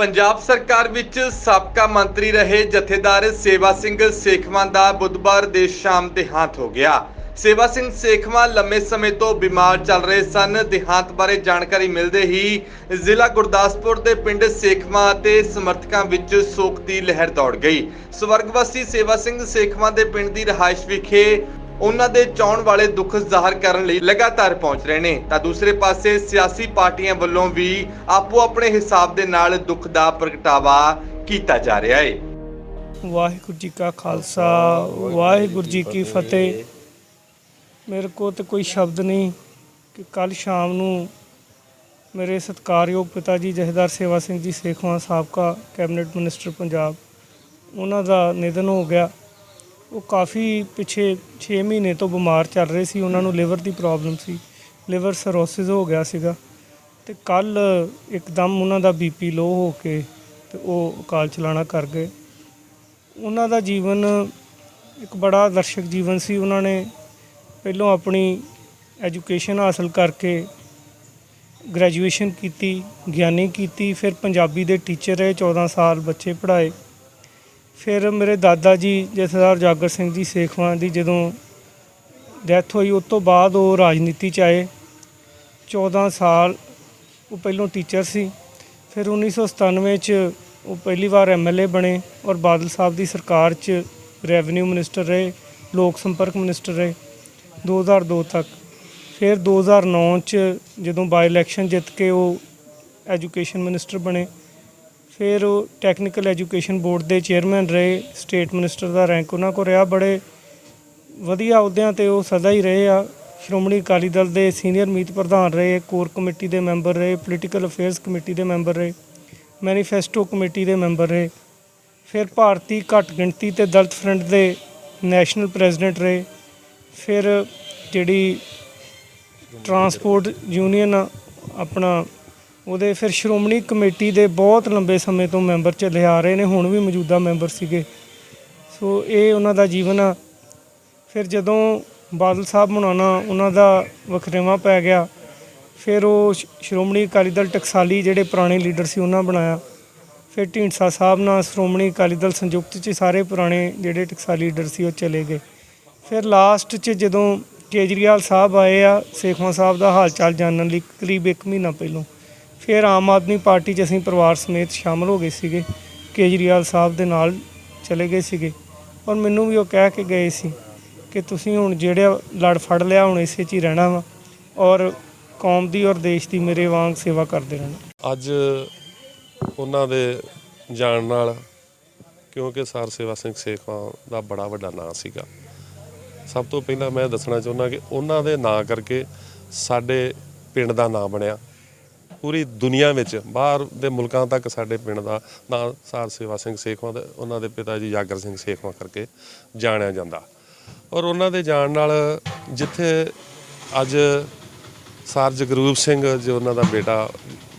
ਪੰਜਾਬ ਸਰਕਾਰ ਵਿੱਚ ਸਾਬਕਾ ਮੰਤਰੀ ਰਹੇ ਜਥੇਦਾਰ ਸੇਵਾ ਸਿੰਘ ਸੇਖਵਾਂ ਦਾ ਬੁੱਧਵਾਰ ਦੇ ਸ਼ਾਮ ਦੇਹਾਂਤ ਹੋ ਗਿਆ। ਸੇਵਾ ਸਿੰਘ ਸੇਖਵਾਂ ਲੰਮੇ ਸਮੇਂ ਤੋਂ ਬਿਮਾਰ ਚੱਲ ਰਹੇ ਸਨ। ਦੇਹਾਂਤ ਬਾਰੇ ਜਾਣਕਾਰੀ ਮਿਲਦੇ ਹੀ ਜ਼ਿਲ੍ਹਾ ਗੁਰਦਾਸਪੁਰ ਦੇ ਪਿੰਡ ਸੇਖਵਾਂ ਅਤੇ ਸਮਰਥਕਾਂ ਵਿੱਚ ਸੋਗ ਦੀ ਲਹਿਰ ਦੌੜ ਗਈ। ਸਵਰਗਵਾਸੀ ਸੇਵਾ ਸਿੰਘ ਸੇਖਵਾਂ ਦੇ ਪਿੰਡ ਦੀ ਰਿਹਾਇਸ਼ ਵਿਖੇ ਉਹਨਾਂ ਦੇ ਚਾਹਣ ਵਾਲੇ ਦੁੱਖ ਜ਼ਾਹਰ ਕਰਨ ਲਈ ਲਗਾਤਾਰ ਪਹੁੰਚ ਰਹੇ ਨੇ। ਤਾਂ ਦੂਸਰੇ ਪਾਸੇ ਸਿਆਸੀ ਪਾਰਟੀਆਂ ਵੱਲੋਂ ਵੀ ਆਪੋ ਆਪਣੇ ਹਿਸਾਬ ਦੇ ਨਾਲ ਦੁੱਖ ਦਾ ਪ੍ਰਗਟਾਵਾ ਕੀਤਾ ਜਾ ਰਿਹਾ ਹੈ। ਵਾਹਿਗੁਰੂ ਜੀ ਕਾ ਖਾਲਸਾ, ਵਾਹਿਗੁਰੂ ਜੀ ਕੀ ਫਤਿਹ। ਮੇਰੇ ਕੋਲ ਤੇ ਕੋਈ ਸ਼ਬਦ ਨਹੀਂ ਕਿ ਕੱਲ ਸ਼ਾਮ ਨੂੰ ਮੇਰੇ ਸਤਿਕਾਰਯੋਗ ਪਿਤਾ ਜੀ ਜਥੇਦਾਰ ਸੇਵਾ ਸਿੰਘ ਜੀ, ਸੇਖਵਾਂ ਸਾਬਕਾ ਕੈਬਨਿਟ ਮਿਨਿਸਟਰ ਪੰਜਾਬ, ਉਹਨਾਂ ਦਾ ਨਿਧਨ ਹੋ ਗਿਆ। ਉਹ ਕਾਫੀ ਪਿਛੇ 6 ਮਹੀਨੇ ਤੋਂ ਬਿਮਾਰ ਚੱਲ ਰਹੇ ਸੀ, ਉਹਨਾਂ ਨੂੰ ਲਿਵਰ ਦੀ ਪ੍ਰੋਬਲਮ ਸੀ ਲਿਵਰ ਸਰੋਸਿਸ ਹੋ ਗਿਆ ਸੀਗਾ ਤੇ ਕੱਲ ਇੱਕਦਮ ਉਹਨਾਂ ਦਾ ਬੀਪੀ ਲੋ ਹੋ ਕੇ ਤੇ ਉਹ ਅਕਾਲ ਚਲਾਣਾ ਕਰ ਗਏ। ਉਹਨਾਂ ਦਾ ਜੀਵਨ ਇੱਕ ਬੜਾ ਦਰਸ਼ਕ ਜੀਵਨ ਸੀ, ਉਹਨਾਂ ਨੇ ਪਹਿਲਾਂ ਆਪਣੀ ਐਜੂਕੇਸ਼ਨ ਹਾਸਲ ਕਰਕੇ ਗ੍ਰੈਜੂਏਸ਼ਨ ਕੀਤੀ, ਗਿਆਨੀ ਕੀਤੀ, ਫਿਰ ਪੰਜਾਬੀ ਦੇ ਟੀਚਰ ਰਹੇ 14 ਸਾਲ ਬੱਚੇ ਪੜ੍ਹਾਏ। ਫਿਰ ਮੇਰੇ ਦਾਦਾ ਜੀ ਜਥੇਦਾਰ ਜਾਗਰ ਸਿੰਘ ਜੀ ਸੇਖਵਾਂ ਦੀ ਜਦੋਂ ਡੈਥ ਹੋਈ, ਉਸ ਤੋਂ ਬਾਅਦ ਉਹ ਰਾਜਨੀਤੀ ਚ ਆਏ। 14 ਸਾਲ ਉਹ ਪਹਿਲੋਂ ਟੀਚਰ ਸੀ। ਫਿਰ 1997 ਚ ਉਹ ਪਹਿਲੀ ਵਾਰ ਐਮਐਲਏ ਬਣੇ ਔਰ ਬਾਦਲ ਸਾਹਿਬ ਦੀ ਸਰਕਾਰ ਚ ਰੈਵਨਿਊ ਮਿਨਿਸਟਰ ਰਹੇ, ਲੋਕ ਸੰਪਰਕ ਮਿਨਿਸਟਰ ਰਹੇ 2002 ਤੱਕ। ਫਿਰ 2009 ਚ ਜਦੋਂ ਬਾਈ ਇਲੈਕਸ਼ਨ ਜਿੱਤ ਕੇ ਉਹ ਐਜੂਕੇਸ਼ਨ ਮਿਨਿਸਟਰ ਬਣੇ। ਫਿਰ ਉਹ ਟੈਕਨੀਕਲ ਐਜੂਕੇਸ਼ਨ ਬੋਰਡ ਦੇ ਚੇਅਰਮੈਨ ਰਹੇ ਸਟੇਟ ਮਿਨਿਸਟਰ ਦਾ ਰੈਂਕ ਉਹਨਾਂ ਕੋਲ ਰਿਹਾ ਬੜੇ ਵਧੀਆ ਅਹੁਦਿਆਂ ਤੇ ਉਹ ਸਦਾ ਹੀ ਰਹੇ ਆ। ਸ਼੍ਰੋਮਣੀ ਅਕਾਲੀ ਦਲ ਦੇ ਸੀਨੀਅਰ ਮੀਤ ਪ੍ਰਧਾਨ ਰਹੇ ਕੋਰ ਕਮੇਟੀ ਦੇ ਮੈਂਬਰ ਰਹੇ ਪੋਲੀਟੀਕਲ ਅਫੇਅਰਸ ਕਮੇਟੀ ਦੇ ਮੈਂਬਰ ਰਹੇ ਮੈਨੀਫੈਸਟੋ ਕਮੇਟੀ ਦੇ ਮੈਂਬਰ ਰਹੇ। ਫਿਰ ਭਾਰਤੀ ਘੱਟ ਗਿਣਤੀ ਤੇ ਦਲਿਤ ਫਰੰਟ ਦੇ ਨੈਸ਼ਨਲ ਪ੍ਰੈਜ਼ੀਡੈਂਟ ਰਹੇ। ਫਿਰ ਜਿਹੜੀ ਟਰਾਂਸਪੋਰਟ ਯੂਨੀਅਨ ਆ, ਆਪਣਾ ਉਹਦੇ ਫਿਰ ਸ਼੍ਰੋਮਣੀ ਕਮੇਟੀ ਦੇ ਬਹੁਤ ਲੰਬੇ ਸਮੇਂ ਤੋਂ ਮੈਂਬਰ ਚੱਲੇ ਆ ਰਹੇ ਨੇ, ਹੁਣ ਵੀ ਮੌਜੂਦਾ ਮੈਂਬਰ ਸੀਗੇ। ਸੋ ਇਹ ਉਹਨਾਂ ਦਾ ਜੀਵਨ ਆ। ਫਿਰ ਜਦੋਂ ਬਾਦਲ ਸਾਹਿਬ ਬਣਾਉਣਾ ਉਹਨਾਂ ਦਾ ਵਖਰੇਵਾ ਪੈ ਗਿਆ, ਫਿਰ ਉਹ ਸ਼੍ਰੋਮਣੀ ਅਕਾਲੀ ਦਲ ਟਕਸਾਲੀ ਜਿਹੜੇ ਪੁਰਾਣੇ ਲੀਡਰ ਸੀ ਉਹਨਾਂ ਬਣਾਇਆ। ਫਿਰ ਢੀਂਡਸਾ ਸਾਹਿਬ ਨਾਲ ਸ਼੍ਰੋਮਣੀ ਅਕਾਲੀ ਦਲ ਸੰਯੁਕਤ 'ਚ ਸਾਰੇ ਪੁਰਾਣੇ ਜਿਹੜੇ ਟਕਸਾਲੀ ਲੀਡਰ ਸੀ ਉਹ ਚਲੇ ਗਏ। ਫਿਰ ਲਾਸਟ 'ਚ ਜਦੋਂ ਕੇਜਰੀਵਾਲ ਸਾਹਿਬ ਆਏ ਆ, ਸੇਖਵਾਂ ਸਾਹਿਬ ਦਾ ਹਾਲ ਚਾਲ ਜਾਣਨ ਲਈ ਕਰੀਬ 1 ਮਹੀਨਾ ਪਹਿਲਾਂ। ਫਿਰ ਆਮ ਆਦਮੀ ਪਾਰਟੀ 'ਚ ਅਸੀਂ ਪਰਿਵਾਰ ਸਮੇਤ ਸ਼ਾਮਲ ਹੋ ਗਏ ਸੀਗੇ, ਕੇਜਰੀਵਾਲ ਸਾਹਿਬ ਦੇ ਨਾਲ ਚਲੇ ਗਏ ਸੀਗੇ। ਔਰ ਮੈਨੂੰ ਵੀ ਉਹ ਕਹਿ ਕੇ ਗਏ ਸੀ ਕਿ ਤੁਸੀਂ ਹੁਣ ਜਿਹੜਾ ਲੜ ਫੜ ਲਿਆ, ਹੁਣ ਇਸੇ 'ਚ ਹੀ ਰਹਿਣਾ ਵਾ ਔਰ ਕੌਮ ਦੀ ਔਰ ਦੇਸ਼ ਦੀ ਮੇਰੇ ਵਾਂਗ ਸੇਵਾ ਕਰਦੇ ਰਹਿਣਾ। ਅੱਜ ਉਹਨਾਂ ਦੇ ਜਾਣ ਨਾਲ ਕਿਉਂਕਿ ਸਰ ਸੇਵਾ ਸਿੰਘ ਸੇਖਵਾਂ ਦਾ ਬੜਾ ਵੱਡਾ ਨਾਂ ਸੀਗਾ। ਸਭ ਤੋਂ ਪਹਿਲਾਂ ਮੈਂ ਦੱਸਣਾ ਚਾਹੁੰਦਾ ਕਿ ਉਹਨਾਂ ਦੇ ਨਾਂ ਕਰਕੇ ਸਾਡੇ ਪਿੰਡ ਦਾ ਨਾਂ ਬਣਿਆ। ਪੂਰੀ ਦੁਨੀਆ ਵਿੱਚ, ਬਾਹਰ ਦੇ ਮੁਲਕਾਂ ਤੱਕ ਸਾਡੇ ਪਿੰਡ ਦਾ ਨਾਂ ਸਰ ਸੇਵਾ ਸਿੰਘ ਸੇਖਵਾਂ ਦੇ ਉਹਨਾਂ ਦੇ ਪਿਤਾ ਜੀ ਜਾਗਰ ਸਿੰਘ ਸੇਖਵਾਂ ਕਰਕੇ ਜਾਣਿਆ ਜਾਂਦਾ। ਔਰ ਉਹਨਾਂ ਦੇ ਜਾਣ ਨਾਲ ਜਿੱਥੇ ਅੱਜ ਸਰ ਜਗਰੂਪ ਸਿੰਘ ਜੋ ਉਹਨਾਂ ਦਾ ਬੇਟਾ,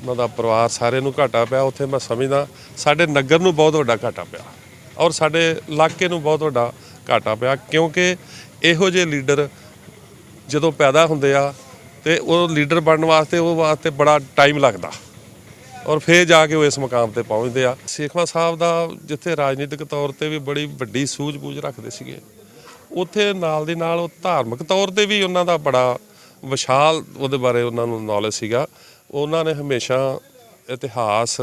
ਉਹਨਾਂ ਦਾ ਪਰਿਵਾਰ ਸਾਰੇ ਨੂੰ ਘਾਟਾ ਪਿਆ, ਉੱਥੇ ਮੈਂ ਸਮਝਦਾ ਸਾਡੇ ਨਗਰ ਨੂੰ ਬਹੁਤ ਵੱਡਾ ਘਾਟਾ ਪਿਆ ਔਰ ਸਾਡੇ ਇਲਾਕੇ ਨੂੰ ਬਹੁਤ ਵੱਡਾ ਘਾਟਾ ਪਿਆ ਕਿਉਂਕਿ ਇਹੋ ਜਿਹੇ ਲੀਡਰ ਜਦੋਂ ਪੈਦਾ ਹੁੰਦੇ ਆ ਤੇ ਉਹ ਲੀਡਰ ਬਣਨ ਵਾਸਤੇ, ਉਹ ਵਾਸਤੇ ਬੜਾ ਟਾਈਮ ਲੱਗਦਾ। ਔਰ ਫੇਰ ਜਾ ਕੇ ਉਹ ਇਸ ਮੁਕਾਮ ਤੇ ਪਹੁੰਚਦੇ ਆ। ਸੇਖਵਾ ਸਾਹਿਬ ਦਾ ਜਿੱਥੇ ਰਾਜਨੀਤਿਕ ਤੌਰ ਤੇ ਵੀ ਬੜੀ ਵੱਡੀ ਸੂਝ-ਬੂਝ ਰੱਖਦੇ ਸੀਗੇ, ਉੱਥੇ ਨਾਲ ਦੀ ਨਾਲ ਉਹ ਧਾਰਮਿਕ ਤੌਰ ਤੇ ਵੀ ਉਹਨਾਂ ਦਾ ਬੜਾ ਵਿਸ਼ਾਲ ਉਹਦੇ ਬਾਰੇ ਉਹਨਾਂ ਨੂੰ ਨੌਲੇਜ ਸੀਗਾ। ਉਹਨਾਂ ਨੇ ਹਮੇਸ਼ਾ ਇਤਿਹਾਸ,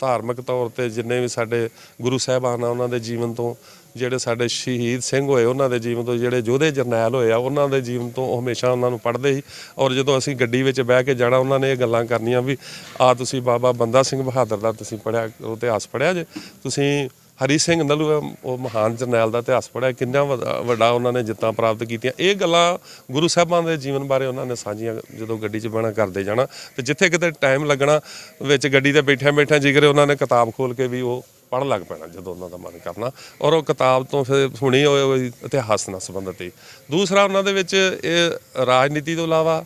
ਧਾਰਮਿਕ ਤੌਰ ਤੇ ਜਿੰਨੇ ਵੀ ਸਾਡੇ ਗੁਰੂ ਸਾਹਿਬਾਨ ਆ, ਉਹਨਾਂ ਦੇ ਜੀਵਨ ਤੋਂ ਜਿਹੜੇ ਸਾਡੇ ਸ਼ਹੀਦ ਸਿੰਘ ਹੋਏ, ਉਹਨਾਂ ਦੇ ਜੀਵਨ ਤੋਂ ਜਿਹੜੇ ਯੋਧੇ ਜਰਨੈਲ ਹੋਏ ਆ, ਉਹਨਾਂ ਦੇ ਜੀਵਨ ਤੋਂ ਉਹ ਹਮੇਸ਼ਾ ਉਹਨਾਂ ਨੂੰ ਪੜ੍ਹਦੇ ਸੀ। ਔਰ ਜਦੋਂ ਅਸੀਂ ਗੱਡੀ ਵਿੱਚ ਬਹਿ ਕੇ ਜਾਣਾ, ਉਹਨਾਂ ਨੇ ਇਹ ਗੱਲਾਂ ਕਰਨੀਆਂ ਵੀ, ਆ ਤੁਸੀਂ ਬਾਬਾ ਬੰਦਾ ਸਿੰਘ ਬਹਾਦਰ ਦਾ ਤੁਸੀਂ ਪੜਿਆ ਇਤਿਹਾਸ ਪੜਿਆ ਜੇ। ਤੁਸੀਂ ਹਰੀ ਸਿੰਘ ਨਲੂ ਉਹ ਮਹਾਨ ਜਰਨੈਲ ਦਾ ਇਤਿਹਾਸ ਪੜਿਆ ਕਿੰਨਾ ਵੱਡਾ- ਵੱਡਾ ਉਹਨਾਂ ਨੇ ਜਿੱਤਾਂ ਪ੍ਰਾਪਤ ਕੀਤੀਆਂ। ਇਹ ਗੱਲਾਂ ਗੁਰੂ ਸਾਹਿਬਾਨ ਦੇ ਜੀਵਨ ਬਾਰੇ ਉਹਨਾਂ ਨੇ ਸਾਂਝੀਆਂ ਜਦੋਂ ਗੱਡੀ 'ਚ ਬਹਿਣਾ ਕਰਦੇ ਜਾਣਾ, ਤੇ ਜਿੱਥੇ ਕਿਤੇ ਟਾਈਮ ਲੱਗਣਾ ਵਿੱਚ ਗੱਡੀ ਤੇ ਬੈਠਿਆਂ ਬੈਠਿਆਂ ਜਿਗਰੇ ਉਹਨਾਂ ਨੇ ਕਿਤਾਬ ਖੋਲ ਕੇ ਵੀ ਉਹ ਪੜ੍ਹਨ ਲੱਗ ਪੈਣਾ, ਜਦੋਂ ਉਹਨਾਂ ਦਾ ਮਨ ਕਰਨਾ। ਔਰ ਉਹ ਕਿਤਾਬ ਤੋਂ ਫਿਰ ਸੁਣੀ ਹੋਏ ਇਤਿਹਾਸ ਨਾਲ ਸੰਬੰਧਿਤ ਸੀ। ਦੂਸਰਾ ਉਹਨਾਂ ਦੇ ਵਿੱਚ ਇਹ ਰਾਜਨੀਤੀ ਤੋਂ ਇਲਾਵਾ,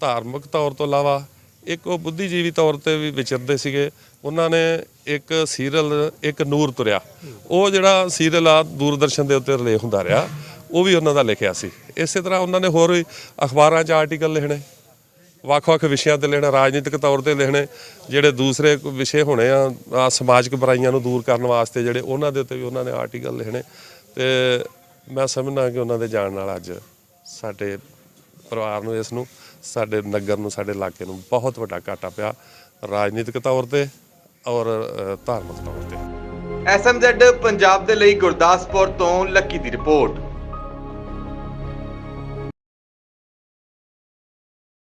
ਧਾਰਮਿਕ ਤੌਰ ਤੋਂ ਇਲਾਵਾ ਇੱਕ ਉਹ ਬੁੱਧੀਜੀਵੀ ਤੌਰ ਤੇ ਵੀ ਵਿਚਰਦੇ ਸੀਗੇ। ਉਹਨਾਂ ਨੇ ਇੱਕ ਸੀਰੀਅਲ, ਇੱਕ ਨੂਰ ਤੁਰਿਆ। ਉਹ ਜਿਹੜਾ ਸੀਰੀਅਲ ਆ, ਦੂਰਦਰਸ਼ਨ ਦੇ ਉੱਤੇ ਰਿਲੇ ਹੁੰਦਾ ਰਿਹਾ, ਉਹ ਵੀ ਉਹਨਾਂ ਦਾ ਲਿਖਿਆ ਸੀ। ਇਸੇ ਤਰ੍ਹਾਂ ਉਹਨਾਂ ਨੇ ਹੋਰ ਵੀ ਅਖਬਾਰਾਂ 'ਚ ਆਰਟੀਕਲ ਲਿਖਣੇ, ਵੱਖ-ਵੱਖ ਵਿਸ਼ਿਆਂ ਤੇ ਲਿਖਣਾ, ਰਾਜਨੀਤਿਕ ਤੌਰ ਤੇ ਲਿਖਣੇ, ਜਿਹੜੇ ਦੂਸਰੇ ਵਿਸ਼ੇ ਹੋਣੇ ਆ ਸਮਾਜਿਕ ਬੁਰਾਈਆਂ ਨੂੰ ਦੂਰ ਕਰਨ ਵਾਸਤੇ ਜਿਹੜੇ ਉਹਨਾਂ ਦੇ ਉੱਤੇ ਵੀ ਉਹਨਾਂ ਨੇ ਆਰਟੀਕਲ ਲਿਖਣੇ। ਤੇ ਮੈਂ ਸਮਝਦਾ ਕਿ ਉਹਨਾਂ ਦੇ ਜਾਣ ਨਾਲ ਅੱਜ ਸਾਡੇ ਪਰਿਵਾਰ ਨੂੰ ਇਸ ਨੂੰ ਸਾਡੇ ਨਗਰ ਨੂੰ, ਸਾਡੇ ਇਲਾਕੇ ਨੂੰ ਬਹੁਤ ਵੱਡਾ ਘਾਟਾ ਪਿਆ ਰਾਜਨੀਤਿਕ ਤੌਰ ਤੇ ਔਰ ਧਾਰਮਿਕ ਤੌਰ ਤੇ। ਐਸਐਮਜ਼ੈਡ ਪੰਜਾਬ ਦੇ ਲਈ ਗੁਰਦਾਸਪੁਰ ਤੋਂ ਲੱਕੀ ਦੀ ਰਿਪੋਰਟ।